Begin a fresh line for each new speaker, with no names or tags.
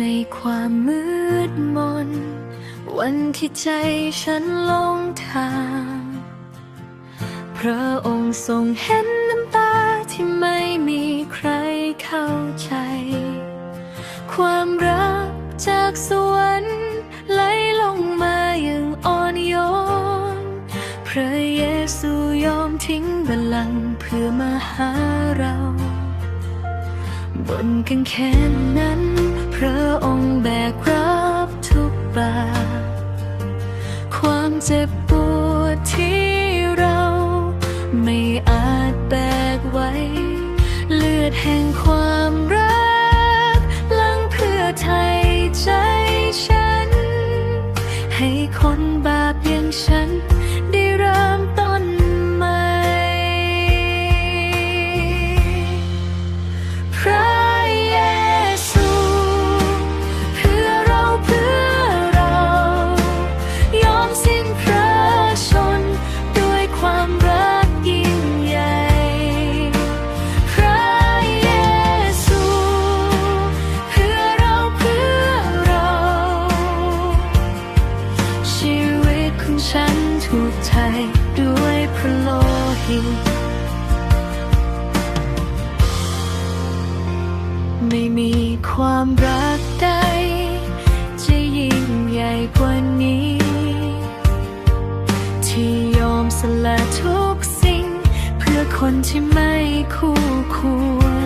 ในความมืดมน วันที่ใจฉันลงทาง พระองค์ทรงเห็นน้ำตาที่ไม่มีใครเข้าใจ ความรักจากสวรรค์ไหลลงมาอย่างอ่อนโยน พระเยซูยอมทิ้งบัลลังก์เพื่อมาหาเรา บนกางเขนนั้น พระองค์แบกรับทุกบาปความเจ็บปวดที่เราไม่อาจแบกไว้ เลือดแห่งความรักลังเพื่อไทยใจฉัน ให้คนบาปอย่างฉัน ความรักใด จะยิ่งใหญ่กว่านี้ ที่ยอมสละทุกสิ่ง เพื่อคนที่ไม่คู่ควร